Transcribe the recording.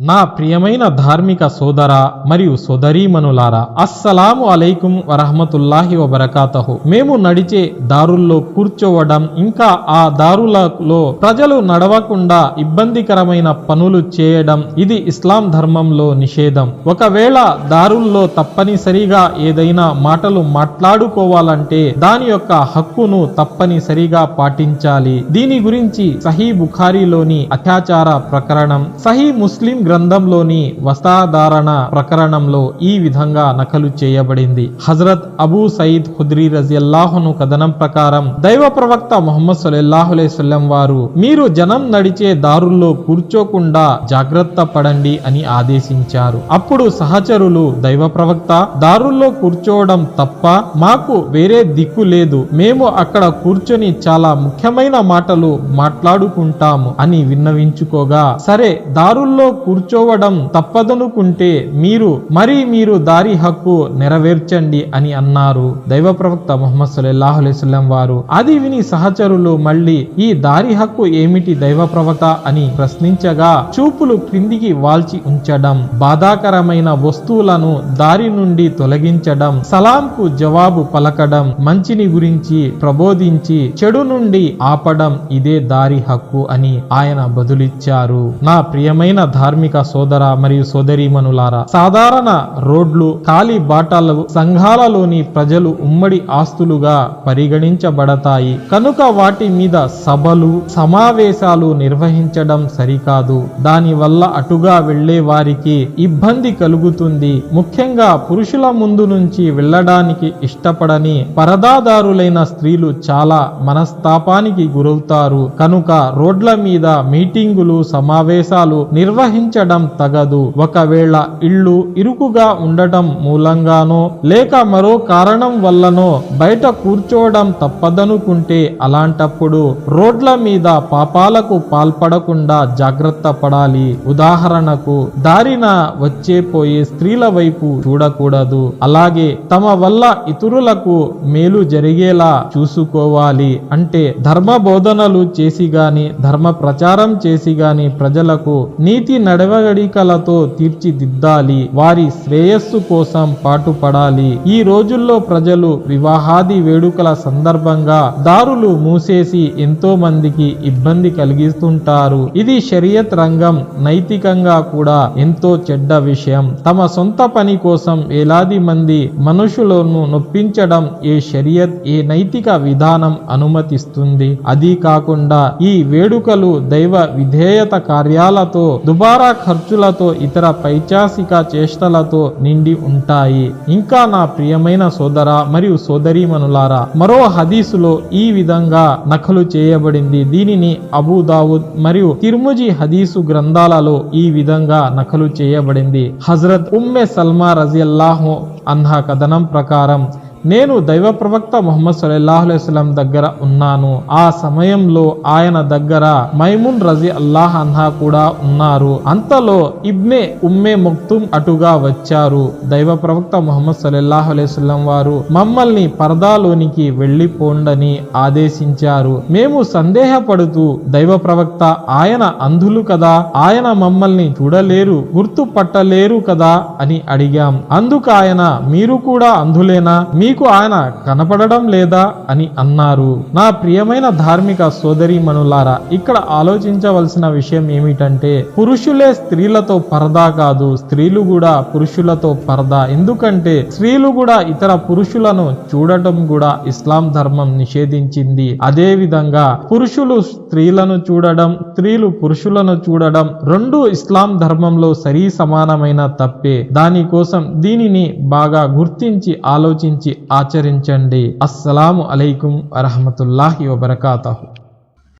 నా ప్రియమైన ధార్మిక సోదర మరియు సోదరీమనులారా అస్సలాము అలైకుం వరహమతుల్లాహి వబరకాతహు. మేము నడిచే దారుల్లో కూర్చోవడం ఇంకా ఆ దారులలో ప్రజలు నడవకుండా ఇబ్బందికరమైన పనులు చేయడం ఇది ఇస్లాం ధర్మంలో నిషేధం. ఒకవేళ దారుల్లో తప్పనిసరిగా ఏదైనా మాటలు మాట్లాడుకోవాలంటే దాని యొక్క హక్కును తప్పనిసరిగా పాటించాలి. దీని గురించి సహీ బుఖారీలోని అత్యాచార ప్రకరణం సహీ ముస్లిం గ్రంథంలోని వస్త్రధారణ ప్రకరణంలో ఈ విధంగా నకలు చేయబడింది. హజరత్ అబూ సయీద్ హుద్రీ రజియల్లాహును కథనం ప్రకారం దైవ ప్రవక్త మొహమ్మద్ సల్లల్లాహులేస్వల్లం వారు మీరు జనం నడిచే దారుల్లో కూర్చోకుండా జాగ్రత్త పడండి అని ఆదేశించారు. అప్పుడు సహచరులు దైవ ప్రవక్త దారుల్లో కూర్చోవడం తప్ప మాకు వేరే దిక్కు లేదు. మేము అక్కడ కూర్చొని చాలా ముఖ్యమైన మాటలు మాట్లాడుకుంటాము అని విన్నవించుకోగా సరే దారుల్లో కూర్చోవడం తప్పదనుకుంటే మీరు మరి మీరు దారి హక్కు నెరవేర్చండి అని అన్నారు. దైవ ప్రవక్త ముహమ్మద్ సల్లాహు అలైస్లం వారు అది విని సహచరులు మళ్ళీ ఈ దారి హక్కు ఏమిటి దైవ ప్రవక్త అని ప్రశ్నించగా చూపులు క్రిందికి వాల్చి ఉంచడం బాధాకరమైన వస్తువులను దారి నుండి తొలగించడం సలాంకు జవాబు పలకడం మంచిని గురించి ప్రబోధించి చెడు నుండి ఆపడం ఇదే దారి హక్కు అని ఆయన బదులిచ్చారు. నా ప్రియమైన ధార్మిక సోదర మరియు సోదరీమణులారా సాధారణ రోడ్లు ఖాళీ బాటలు సంఘాలలోని ప్రజలు ఉమ్మడి ఆస్తులుగా పరిగణించబడతాయి. కనుక వాటి మీద సభలు సమావేశాలు నిర్వహించడం సరికాదు. దాని వల్ల అటుగా వెళ్ళే వారికి ఇబ్బంది కలుగుతుంది. ముఖ్యంగా పురుషుల ముందు నుంచి వెళ్ళడానికి ఇష్టపడని పరదాదారులైన స్త్రీలు చాలా మనస్తాపానికి గురవుతారు. కనుక రోడ్ల మీద మీటింగులు సమావేశాలు నిర్వహించ నిర్వహించడం తగదు. ఒకవేళ ఇళ్ళు ఇరుకుగా ఉండటం మూలంగానో లేక మరో కారణం వల్లనో బయట కూర్చోవడం తప్పదనుకుంటే అలాంటప్పుడు రోడ్ల మీద పాపాలకు పాల్పడకుండా జాగ్రత్త పడాలి. ఉదాహరణకు దారిన వచ్చే పోయే స్త్రీల వైపు చూడకూడదు. అలాగే తమ వల్ల ఇతరులకు మేలు జరిగేలా చూసుకోవాలి. అంటే ధర్మ బోధనలు చేసి గాని ధర్మ ప్రచారం చేసి గాని ప్రజలకు నీతి నడ నడవడికలతో తీర్చిదిద్దాలి. వారి శ్రేయస్సు కోసం పాటుపడాలి. ఈ రోజుల్లో ప్రజలు వివాహాది వేడుకల సందర్భంగా దారులు మూసేసి ఎంతో మందికి ఇబ్బంది కలిగిస్తుంటారు. ఇది షరియత్ రంగం నైతికంగా కూడా ఎంతో చెడ్డ విషయం. తమ సొంత పని కోసం వేలాది మంది మనుషులను నొప్పించడం ఏ షరియత్ ఏ నైతిక విధానం అనుమతిస్తుంది. అది కాకుండా ఈ వేడుకలు దైవ విధేయత కార్యాలతో దుబారా ఖర్చులతో ఇతర పైచాసిక చేష్టలతో నిండి ఉంటాయి. ఇంకా నా ప్రియమైన సోదర మరియు సోదరీమనులారా మరో హదీసులో ఈ విధంగా నకలు చేయబడింది. దీనిని అబూదావుద్ మరియు తిరుముజి హదీసు గ్రంథాలలో ఈ విధంగా నకలు చేయబడింది. హజరత్ ఉమ్మె సల్మా రజియల్లాహు అన్హా కథనం ప్రకారం నేను దైవ ప్రవక్త ముహమ్మద్ సల్లాహులం దగ్గర ఉన్నాను. ఆ సమయంలో ఆయన దగ్గర మైమున్ రజి అల్లాహ్ అన్హా కూడా ఉన్నారు. అంతలో ఇబ్నే ఉమ్మే ముక్తుమ్ అటుగా వచ్చారు. దైవ ప్రవక్త ముహమ్మద్ అలైస్లం వారు మమ్మల్ని పరదాలోనికి వెళ్ళిపోండని ఆదేశించారు. మేము సందేహపడుతూ దైవ ప్రవక్త ఆయన అంధులు కదా ఆయన మమ్మల్ని చూడలేరు గుర్తుపట్టలేరు కదా అని అడిగాం. అందుకు ఆయన మీరు కూడా అంధులేనా? మీకు ఆయన కనపడడం లేదా అని అన్నారు. నా ప్రియమైన ధార్మిక సోదరి మనులారా ఇక్కడ ఆలోచించవలసిన విషయం ఏమిటంటే పురుషులే స్త్రీలతో పరదా కాదు స్త్రీలు కూడా పురుషులతో పరదా. ఎందుకంటే స్త్రీలు కూడా ఇతర పురుషులను చూడటం కూడా ఇస్లాం ధర్మం నిషేధించింది. అదే విధంగా పురుషులు స్త్రీలను చూడడం స్త్రీలు పురుషులను చూడడం రెండు ఇస్లాం ధర్మంలో సరీ సమానమైన తప్పే. దానికోసం దీనిని బాగా గుర్తించి ఆలోచించి ఆచరించండి. అస్సలాము అలైకుం వరహమతుల్లాహి వబర్కాతహు.